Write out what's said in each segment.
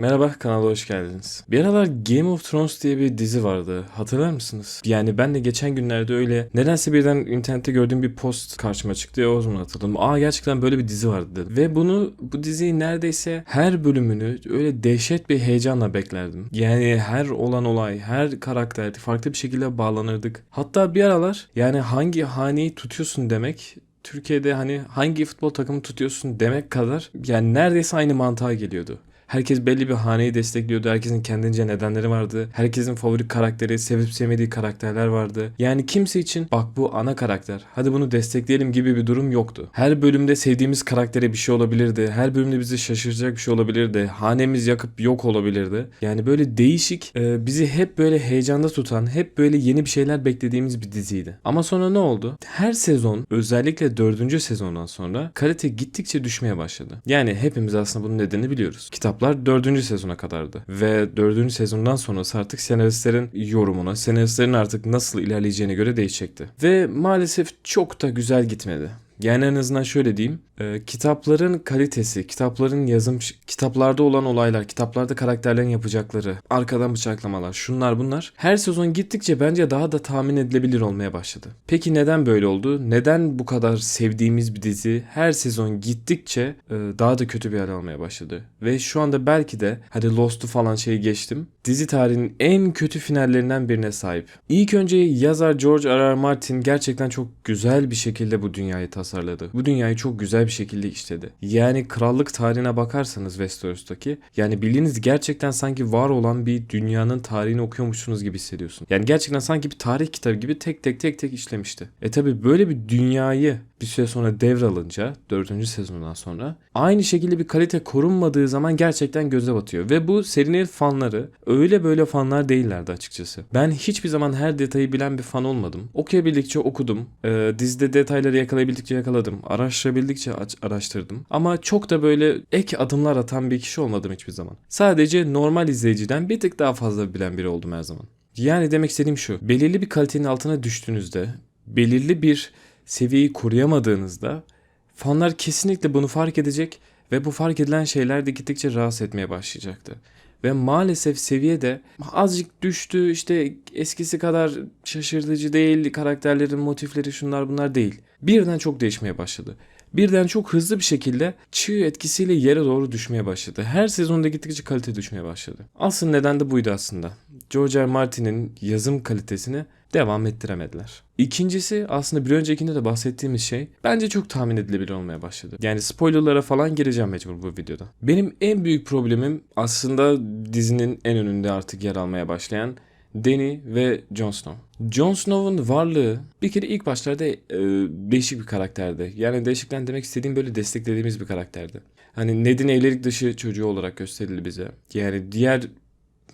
Merhaba kanala hoş geldiniz. Bir aralar Game of Thrones diye bir dizi vardı. Hatırlar mısınız? Yani ben de geçen günlerde öyle nedense birden internette gördüğüm bir post karşıma çıktı. O zaman hatırladım. Aa gerçekten böyle bir dizi vardı dedim. Ve bunu bu diziyi neredeyse her bölümünü öyle dehşet bir heyecanla beklerdim. Yani her olan olay, her karakter farklı bir şekilde bağlanırdık. Hatta bir aralar yani hangi haneyi tutuyorsun demek Türkiye'de hani hangi futbol takımı tutuyorsun demek kadar yani neredeyse aynı mantığa geliyordu. Herkes belli bir haneyi destekliyordu. Herkesin kendince nedenleri vardı. Herkesin favori karakteri, sevip sevmediği karakterler vardı. Yani kimse için bak bu ana karakter. Hadi bunu destekleyelim gibi bir durum yoktu. Her bölümde sevdiğimiz karaktere bir şey olabilirdi. Her bölümde bizi şaşıracak bir şey olabilirdi. Hanemiz yakıp yok olabilirdi. Yani böyle değişik, e, bizi hep böyle heyecanda tutan, hep böyle yeni bir şeyler beklediğimiz bir diziydi. Ama sonra ne oldu? Her sezon, özellikle dördüncü sezondan sonra kalite gittikçe düşmeye başladı. Yani hepimiz aslında bunun nedenini biliyoruz. Kitaplar dördüncü sezona kadardı. Ve dördüncü sezondan sonrası artık senaristlerin yorumuna, senaristlerin artık nasıl ilerleyeceğine göre değişecekti. Ve maalesef çok da güzel gitmedi. Yani en azından şöyle diyeyim. e, kitapların kalitesi, kitapların yazım, kitaplarda olan olaylar, kitaplarda karakterlerin yapacakları, arkadan bıçaklamalar, şunlar bunlar. Her sezon gittikçe bence daha da tahmin edilebilir olmaya başladı. Peki neden böyle oldu? Neden bu kadar sevdiğimiz bir dizi her sezon gittikçe e, daha da kötü bir hal almaya başladı? Ve şu anda belki de hadi Lost'u falan şeyi geçtim. Dizi tarihinin en kötü finallerinden birine sahip. İlk önce yazar George R. R. Martin gerçekten çok güzel bir şekilde bu dünyayı tasarladı. Bu dünyayı çok güzel bir şekilde işledi. Yani krallık tarihine bakarsanız Westeros'taki yani bildiğiniz gerçekten sanki var olan bir dünyanın tarihini okuyormuşsunuz gibi hissediyorsun. Yani gerçekten sanki bir tarih kitabı gibi tek tek tek tek işlemişti. E tabi böyle bir dünyayı bir süre sonra devralınca 4. sezondan sonra aynı şekilde bir kalite korunmadığı zaman gerçekten göze batıyor. Ve bu serinin fanları öyle böyle fanlar değillerdi açıkçası. Ben hiçbir zaman her detayı bilen bir fan olmadım. Okuyabildikçe okudum. Ee, dizide detayları yakalayabildikçe yakaladım. Araştırabildikçe araştırdım. Ama çok da böyle ek adımlar atan bir kişi olmadım hiçbir zaman. Sadece normal izleyiciden bir tık daha fazla bilen biri oldum her zaman. Yani demek istediğim şu. Belirli bir kalitenin altına düştüğünüzde, belirli bir seviyeyi koruyamadığınızda fanlar kesinlikle bunu fark edecek ve bu fark edilen şeyler de gittikçe rahatsız etmeye başlayacaktı. Ve maalesef seviye de azıcık düştü işte eskisi kadar şaşırtıcı değil karakterlerin motifleri şunlar bunlar değil. Birden çok değişmeye başladı. Birden çok hızlı bir şekilde çığ etkisiyle yere doğru düşmeye başladı. Her sezonda gittikçe kalite düşmeye başladı. Asıl neden de buydu aslında. George R. Martin'in yazım kalitesini devam ettiremediler. İkincisi aslında bir öncekinde de bahsettiğimiz şey bence çok tahmin edilebilir olmaya başladı. Yani spoilerlara falan gireceğim mecbur bu videoda. Benim en büyük problemim aslında dizinin en önünde artık yer almaya başlayan Dany ve Jon Snow. Jon Snow'un varlığı bir kere ilk başlarda e, değişik bir karakterdi. Yani değişikten demek istediğim böyle desteklediğimiz bir karakterdi. Hani Ned'in evlilik dışı çocuğu olarak gösterildi bize. Yani diğer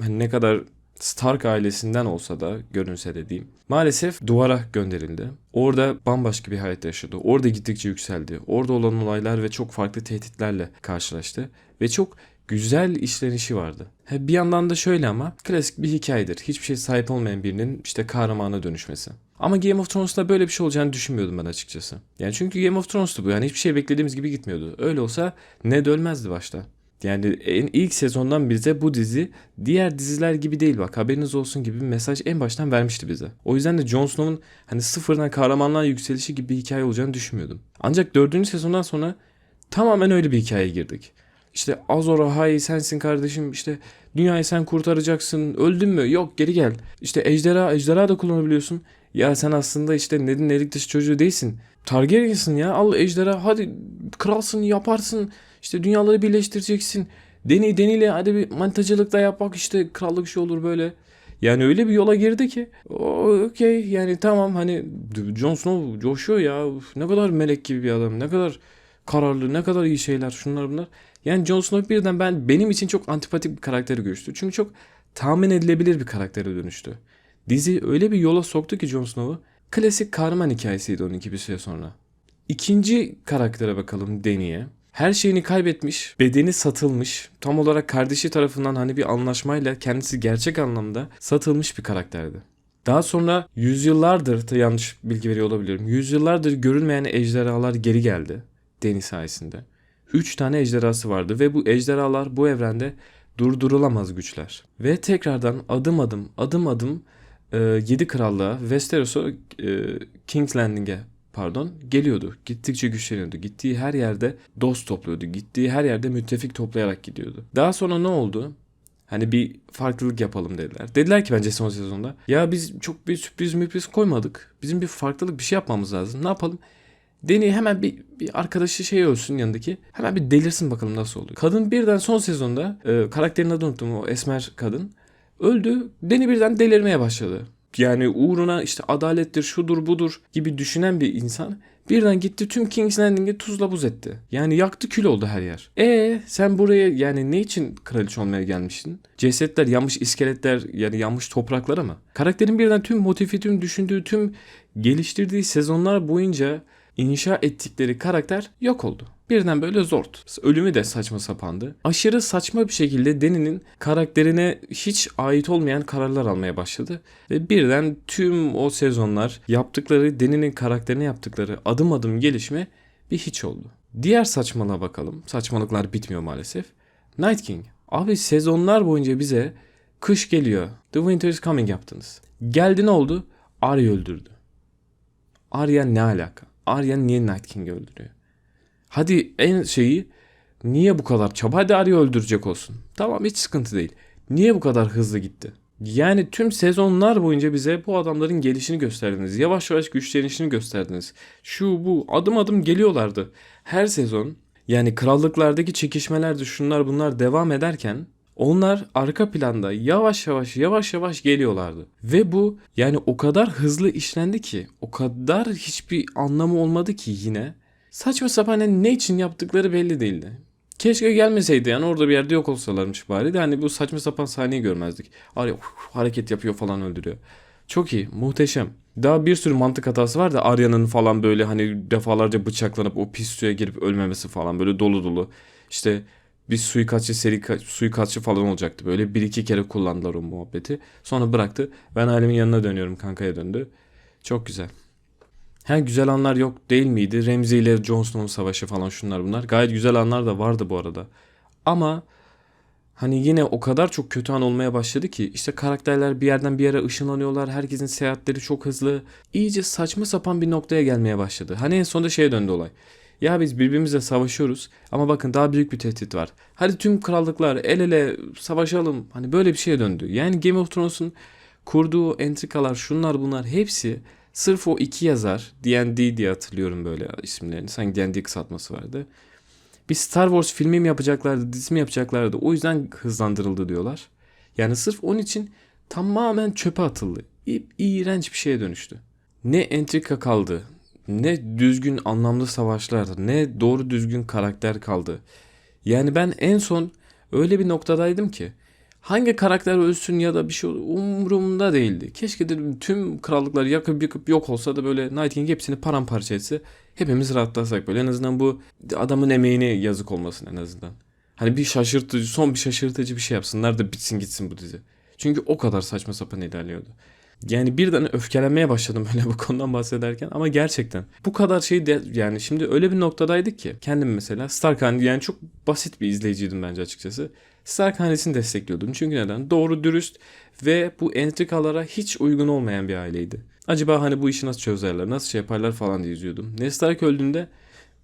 hani ne kadar Stark ailesinden olsa da görünse de diyeyim. Maalesef duvara gönderildi. Orada bambaşka bir hayat yaşadı. Orada gittikçe yükseldi. Orada olan olaylar ve çok farklı tehditlerle karşılaştı. Ve çok güzel işlenişi vardı. He, bir yandan da şöyle ama klasik bir hikayedir. Hiçbir şey sahip olmayan birinin işte kahramana dönüşmesi. Ama Game of Thrones'ta böyle bir şey olacağını düşünmüyordum ben açıkçası. Yani çünkü Game of Thrones'tu bu. Yani hiçbir şey beklediğimiz gibi gitmiyordu. Öyle olsa ne ölmezdi başta. Yani en ilk sezondan bize bu dizi diğer diziler gibi değil bak haberiniz olsun gibi bir mesaj en baştan vermişti bize. O yüzden de Jon Snow'un hani sıfırdan kahramanlığa yükselişi gibi bir hikaye olacağını düşünmüyordum. Ancak dördüncü sezondan sonra tamamen öyle bir hikayeye girdik. İşte Azor Ahai sensin kardeşim işte dünyayı sen kurtaracaksın öldün mü yok geri gel. İşte ejderha ejderha da kullanabiliyorsun. Ya sen aslında işte Ned'in elik dışı çocuğu değilsin. Targaryen'sın ya al ejderha hadi kralsın yaparsın. İşte dünyaları birleştireceksin. Deni deniyle hadi bir manitacılık da yap bak işte krallık şey olur böyle. Yani öyle bir yola girdi ki okey yani tamam hani Jon Snow coşuyor ya Uf, ne kadar melek gibi bir adam ne kadar kararlı ne kadar iyi şeyler şunlar bunlar. Yani Jon Snow birden ben benim için çok antipatik bir karakteri görüştü. Çünkü çok tahmin edilebilir bir karaktere dönüştü. Dizi öyle bir yola soktu ki Jon Snow'u klasik kahraman hikayesiydi onunki bir süre sonra. İkinci karaktere bakalım Dany'e. Her şeyini kaybetmiş, bedeni satılmış, tam olarak kardeşi tarafından hani bir anlaşmayla kendisi gerçek anlamda satılmış bir karakterdi. Daha sonra yüzyıllardır, yanlış bilgi veriyor olabilirim, yüzyıllardır görülmeyen ejderhalar geri geldi Dany sayesinde. Üç tane ejderhası vardı ve bu ejderhalar bu evrende durdurulamaz güçler. Ve tekrardan adım adım adım adım e, 7 krallığa Westeros'a e, King's Landing'e pardon geliyordu. Gittikçe güçleniyordu. Gittiği her yerde dost topluyordu. Gittiği her yerde müttefik toplayarak gidiyordu. Daha sonra ne oldu? Hani bir farklılık yapalım dediler. Dediler ki bence son sezonda. Ya biz çok bir sürpriz müpriz koymadık. Bizim bir farklılık bir şey yapmamız lazım. Ne yapalım? Deni hemen bir, bir arkadaşı şey ölsün yanındaki. Hemen bir delirsin bakalım nasıl oluyor. Kadın birden son sezonda e, karakterin adını unuttum o esmer kadın. Öldü. Deni birden delirmeye başladı. Yani uğruna işte adalettir, şudur budur gibi düşünen bir insan birden gitti tüm King's Landing'i tuzla buz etti. Yani yaktı kül oldu her yer. E sen buraya yani ne için kraliçe olmaya gelmiştin? Cesetler, yanmış iskeletler yani yanmış topraklara mı? Karakterin birden tüm motifi, tüm düşündüğü, tüm geliştirdiği sezonlar boyunca inşa ettikleri karakter yok oldu. Birden böyle zort. Ölümü de saçma sapandı. Aşırı saçma bir şekilde Deni'nin karakterine hiç ait olmayan kararlar almaya başladı. Ve birden tüm o sezonlar yaptıkları, Deni'nin karakterine yaptıkları adım adım gelişme bir hiç oldu. Diğer saçmalığa bakalım. Saçmalıklar bitmiyor maalesef. Night King. Abi sezonlar boyunca bize kış geliyor. The Winter is Coming yaptınız. Geldi ne oldu? Arya öldürdü. Arya ne alaka? Arya niye Night King'i öldürüyor? Hadi en şeyi niye bu kadar çaba? Hadi Arya öldürecek olsun. Tamam hiç sıkıntı değil. Niye bu kadar hızlı gitti? Yani tüm sezonlar boyunca bize bu adamların gelişini gösterdiniz. Yavaş yavaş güçlenişini gösterdiniz. Şu bu adım adım geliyorlardı. Her sezon yani krallıklardaki çekişmeler şunlar bunlar devam ederken onlar arka planda yavaş yavaş yavaş yavaş geliyorlardı. Ve bu yani o kadar hızlı işlendi ki o kadar hiçbir anlamı olmadı ki yine. Saçma sapan yani ne için yaptıkları belli değildi. Keşke gelmeseydi yani orada bir yerde yok olsalarmış bari de hani bu saçma sapan sahneyi görmezdik. Uf, hareket yapıyor falan öldürüyor. Çok iyi, muhteşem. Daha bir sürü mantık hatası var da Arya'nın falan böyle hani defalarca bıçaklanıp o pis suya girip ölmemesi falan böyle dolu dolu. İşte bir suikastçı seri ka- suikastçı falan olacaktı böyle. Bir iki kere kullandılar o muhabbeti. Sonra bıraktı. Ben ailemin yanına dönüyorum kankaya döndü. Çok güzel. He güzel anlar yok değil miydi? Ramsey ile Jon Snow'un savaşı falan şunlar bunlar. Gayet güzel anlar da vardı bu arada. Ama hani yine o kadar çok kötü an olmaya başladı ki işte karakterler bir yerden bir yere ışınlanıyorlar. Herkesin seyahatleri çok hızlı. İyice saçma sapan bir noktaya gelmeye başladı. Hani en sonunda şeye döndü olay. Ya biz birbirimizle savaşıyoruz ama bakın daha büyük bir tehdit var. Hadi tüm krallıklar el ele savaşalım. Hani böyle bir şeye döndü. Yani Game of Thrones'un kurduğu entrikalar şunlar bunlar hepsi sırf o iki yazar D&D diye hatırlıyorum böyle isimlerini. Sanki D&D kısaltması vardı. Bir Star Wars filmi mi yapacaklardı, dizi mi yapacaklardı. O yüzden hızlandırıldı diyorlar. Yani sırf onun için tamamen çöpe atıldı. İ- iğrenç bir şeye dönüştü. Ne entrika kaldı, ne düzgün anlamlı savaşlar, ne doğru düzgün karakter kaldı. Yani ben en son öyle bir noktadaydım ki hangi karakter ölsün ya da bir şey umurumda değildi. Keşke dedim tüm krallıklar yakıp yıkıp yok olsa da böyle Night King hepsini paramparça etse hepimiz rahatlasak böyle en azından bu adamın emeğine yazık olmasın en azından. Hani bir şaşırtıcı son bir şaşırtıcı bir şey yapsınlar da bitsin gitsin bu dizi. Çünkü o kadar saçma sapan ilerliyordu. Yani birden öfkelenmeye başladım böyle bu konudan bahsederken ama gerçekten bu kadar şey de yani şimdi öyle bir noktadaydık ki kendim mesela Stark hani yani çok basit bir izleyiciydim bence açıkçası. Stark hanesini destekliyordum. Çünkü neden? Doğru, dürüst ve bu entrikalara hiç uygun olmayan bir aileydi. Acaba hani bu işi nasıl çözerler, nasıl şey yaparlar falan diye izliyordum. Ned Stark öldüğünde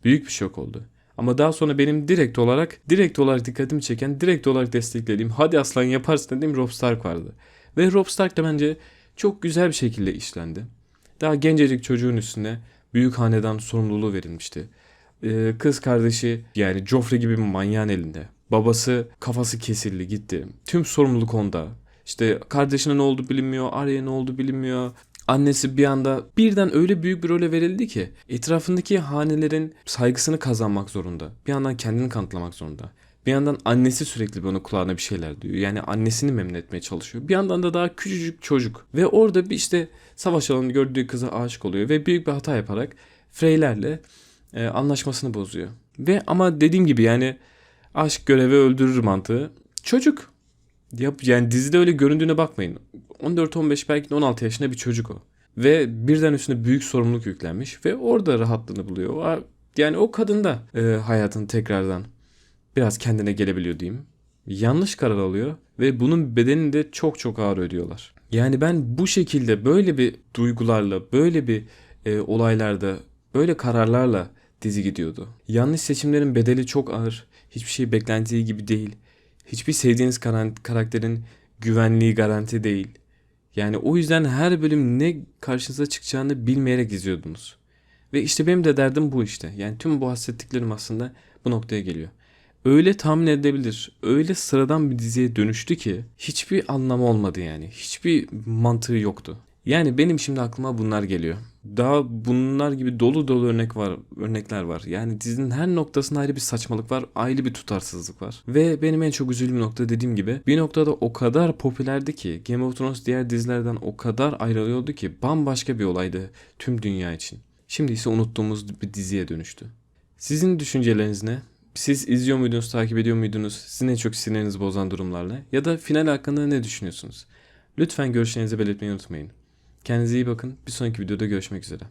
büyük bir şok oldu. Ama daha sonra benim direkt olarak, direkt olarak dikkatimi çeken, direkt olarak desteklediğim, hadi aslan yaparsın dediğim Robb Stark vardı. Ve Robb Stark da bence çok güzel bir şekilde işlendi. Daha gencecik çocuğun üstüne büyük hanedan sorumluluğu verilmişti. Ee, kız kardeşi yani Joffrey gibi bir manyağın elinde. Babası kafası kesildi gitti. Tüm sorumluluk onda. İşte kardeşine ne oldu bilinmiyor, Arya'ya ne oldu bilinmiyor. Annesi bir anda birden öyle büyük bir role verildi ki etrafındaki hanelerin saygısını kazanmak zorunda. Bir yandan kendini kanıtlamak zorunda. Bir yandan annesi sürekli bana kulağına bir şeyler diyor. Yani annesini memnun etmeye çalışıyor. Bir yandan da daha küçücük çocuk. Ve orada bir işte savaş alanı gördüğü kıza aşık oluyor. Ve büyük bir hata yaparak Freylerle e, anlaşmasını bozuyor. Ve ama dediğim gibi yani aşk görevi öldürür mantığı. Çocuk. Yap, yani dizide öyle göründüğüne bakmayın. 14-15 belki de 16 yaşında bir çocuk o. Ve birden üstüne büyük sorumluluk yüklenmiş. Ve orada rahatlığını buluyor. Yani o kadın da e, hayatını tekrardan biraz kendine gelebiliyor diyeyim. yanlış karar alıyor ve bunun bedelini de çok çok ağır ödüyorlar. Yani ben bu şekilde böyle bir duygularla, böyle bir e, olaylarda, böyle kararlarla dizi gidiyordu. Yanlış seçimlerin bedeli çok ağır. Hiçbir şey beklentiyi gibi değil. Hiçbir sevdiğiniz karakterin güvenliği garanti değil. Yani o yüzden her bölüm ne karşınıza çıkacağını bilmeyerek izliyordunuz. Ve işte benim de derdim bu işte. Yani tüm bu hasrettiklerim aslında bu noktaya geliyor. Öyle tahmin edilebilir, öyle sıradan bir diziye dönüştü ki hiçbir anlamı olmadı yani. Hiçbir mantığı yoktu. Yani benim şimdi aklıma bunlar geliyor. Daha bunlar gibi dolu dolu örnek var, örnekler var. Yani dizinin her noktasında ayrı bir saçmalık var, ayrı bir tutarsızlık var. Ve benim en çok üzüldüğüm nokta dediğim gibi bir noktada o kadar popülerdi ki Game of Thrones diğer dizilerden o kadar ayrılıyordu ki bambaşka bir olaydı tüm dünya için. Şimdi ise unuttuğumuz bir diziye dönüştü. Sizin düşünceleriniz ne? Siz izliyor muydunuz, takip ediyor muydunuz? Sizin en çok sinirinizi bozan durumlarla? Ya da final hakkında ne düşünüyorsunuz? Lütfen görüşlerinizi belirtmeyi unutmayın. Kendinize iyi bakın. Bir sonraki videoda görüşmek üzere.